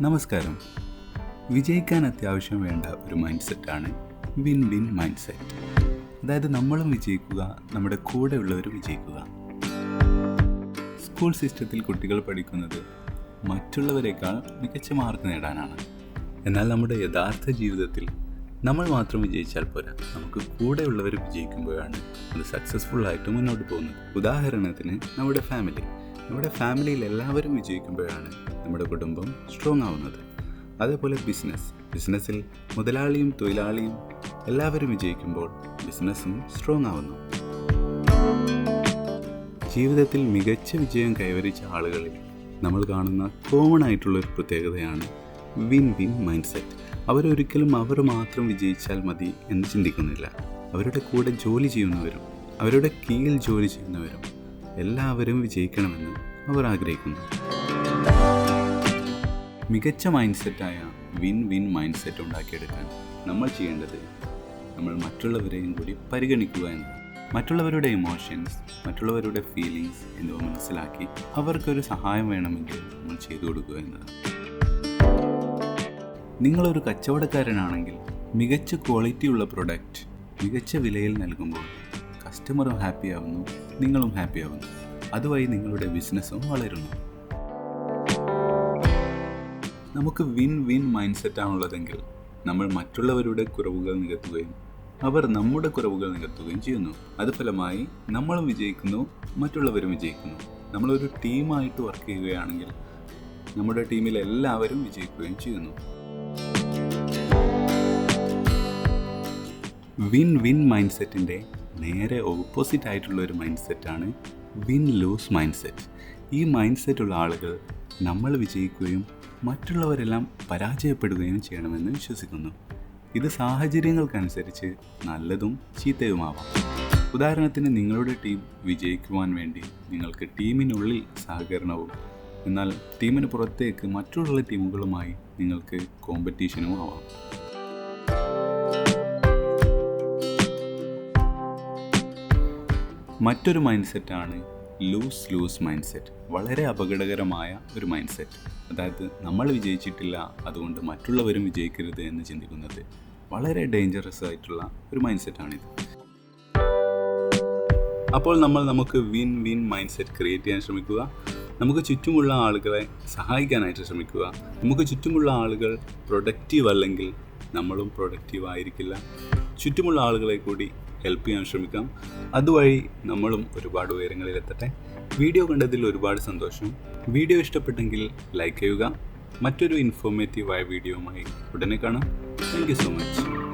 നമസ്കാരം. വിജയിക്കാൻ അത്യാവശ്യം വേണ്ട ഒരു മൈൻഡ് സെറ്റാണ് വിൻ വിൻ മൈൻഡ് സെറ്റ് അതായത് നമ്മളും വിജയിക്കുക നമ്മുടെ കൂടെയുള്ളവരും വിജയിക്കുക. സ്കൂൾ സിസ്റ്റത്തിൽ കുട്ടികൾ പഠിക്കുന്നത് മറ്റുള്ളവരെക്കാൾ മികച്ച മാർക്ക് നേടാനാണ്. എന്നാൽ നമ്മുടെ യഥാർത്ഥ ജീവിതത്തിൽ നമ്മൾ മാത്രം വിജയിച്ചാൽ പോരാ. നമുക്ക് കൂടെയുള്ളവർ വിജയിക്കുമ്പോഴാണ് അത് സക്സസ്ഫുൾ ആയിട്ട് മുന്നോട്ട് പോകുന്നത്. ഉദാഹരണത്തിന് നമ്മുടെ ഫാമിലി നമ്മുടെ ഫാമിലിയിൽ എല്ലാവരും വിജയിക്കുമ്പോഴാണ് നമ്മുടെ കുടുംബം സ്ട്രോങ് ആവുന്നത്. അതേപോലെ ബിസിനസ് ബിസിനസ്സിൽ മുതലാളിയും തൊഴിലാളിയും എല്ലാവരും വിജയിക്കുമ്പോൾ ബിസിനസ്സും സ്ട്രോങ് ആവുന്നു. ജീവിതത്തിൽ മികച്ച വിജയം കൈവരിച്ച ആളുകളിൽ നമ്മൾ കാണുന്ന കോമൺ ആയിട്ടുള്ള ഒരു പ്രത്യേകതയാണ് വിൻ വിൻ മൈൻഡ് സെറ്റ് അവരൊരിക്കലും അവർ മാത്രം വിജയിച്ചാൽ മതി എന്ന് ചിന്തിക്കുന്നില്ല. അവരുടെ കൂടെ ജോലി ചെയ്യുന്നവരും അവരുടെ കീഴിൽ ജോലി ചെയ്യുന്നവരും എല്ലാവരും വിജയിക്കണമെന്ന് അവർ ആഗ്രഹിക്കുന്നു മികച്ച മൈൻഡ് സെറ്റായ വിൻ വിൻ മൈൻഡ് സെറ്റ് ഉണ്ടാക്കിയെടുക്കാൻ നമ്മൾ ചെയ്യേണ്ടത് നമ്മൾ മറ്റുള്ളവരെയും കൂടി പരിഗണിക്കുക എന്നതാണ്. മറ്റുള്ളവരുടെ ഇമോഷൻസ് മറ്റുള്ളവരുടെ ഫീലിങ്സ് എന്നിവ മനസ്സിലാക്കി അവർക്കൊരു സഹായം വേണമെങ്കിൽ നമ്മൾ ചെയ്തു കൊടുക്കുക എന്നതാണ്. നിങ്ങളൊരു കച്ചവടക്കാരനാണെങ്കിൽ മികച്ച ക്വാളിറ്റിയുള്ള പ്രൊഡക്റ്റ് മികച്ച വിലയിൽ നൽകുമ്പോൾ കസ്റ്റമറും ഹാപ്പിയാവുന്നു നിങ്ങളും ഹാപ്പി ആവുന്നു. അതുവഴി നിങ്ങളുടെ ബിസിനസ്സും വളരുന്നു. നമുക്ക് വിൻ വിൻ മൈൻഡ് സെറ്റാണുള്ളതെങ്കിൽ നമ്മൾ മറ്റുള്ളവരുടെ കുറവുകൾ നികത്തുകയും അവർ നമ്മുടെ കുറവുകൾ നികത്തുകയും ചെയ്യുന്നു. അത് ഫലമായി നമ്മളും വിജയിക്കുന്നു മറ്റുള്ളവരും വിജയിക്കുന്നു. നമ്മളൊരു ടീമായിട്ട് വർക്ക് ചെയ്യുകയാണെങ്കിൽ നമ്മുടെ ടീമിൽ എല്ലാവരും വിജയിക്കുകയും ചെയ്യുന്നു. വിൻ വിൻ മൈൻഡ് സെറ്റിന്റെ നേരെ ഓപ്പോസിറ്റ് ആയിട്ടുള്ള ഒരു മൈൻഡ് സെറ്റാണ് വിൻ ലൂസ് മൈൻഡ് സെറ്റ് ഈ മൈൻഡ് സെറ്റുള്ള ആളുകൾ നമ്മൾ വിജയിക്കുകയും മറ്റുള്ളവരെല്ലാം പരാജയപ്പെടുകയും ചെയ്യണമെന്ന് വിശ്വസിക്കുന്നു. ഇത് സാഹചര്യങ്ങൾക്കനുസരിച്ച് നല്ലതും ചീത്തയുമാവാം. ഉദാഹരണത്തിന് നിങ്ങളുടെ ടീം വിജയിക്കുവാൻ വേണ്ടി നിങ്ങൾക്ക് ടീമിനുള്ളിൽ സഹകരണവും എന്നാൽ ടീമിന് പുറത്തേക്ക് മറ്റുള്ള ടീമുകളുമായി നിങ്ങൾക്ക് കോമ്പറ്റീഷനും ആവാം. മറ്റൊരു മൈൻഡ് സെറ്റാണ് ലൂസ് ലൂസ് മൈൻഡ് സെറ്റ് വളരെ അപകടകരമായ ഒരു മൈൻഡ് സെറ്റ് അതായത് നമ്മൾ വിജയിച്ചിട്ടില്ല അതുകൊണ്ട് മറ്റുള്ളവരും വിജയിക്കരുത് എന്ന് ചിന്തിക്കുന്നത് വളരെ ഡേഞ്ചറസ് ആയിട്ടുള്ള ഒരു മൈൻഡ് സെറ്റാണിത് അപ്പോൾ നമ്മൾ നമുക്ക് win win mind set create ചെയ്യാൻ ശ്രമിക്കുക. നമുക്ക് ചുറ്റുമുള്ള ആളുകളെ സഹായിക്കാനായിട്ട് ശ്രമിക്കുക. നമുക്ക് ചുറ്റുമുള്ള ആളുകൾ പ്രൊഡക്റ്റീവ് അല്ലെങ്കിൽ നമ്മളും പ്രൊഡക്റ്റീവ് ആയിരിക്കില്ല. ചുറ്റുമുള്ള ആളുകളെ കൂടി ഹെൽപ്പ് ചെയ്യാൻ ശ്രമിക്കാം. അതുവഴി നമ്മളും ഒരുപാട് ഉയരങ്ങളിലെത്തട്ടെ. വീഡിയോ കണ്ടതിൽ ഒരുപാട് സന്തോഷം. വീഡിയോ ഇഷ്ടപ്പെട്ടെങ്കിൽ ലൈക്ക് ചെയ്യുക. മറ്റൊരു ഇൻഫോർമേറ്റീവായ വീഡിയോയുമായി ഉടനെ കാണാം. Thank so much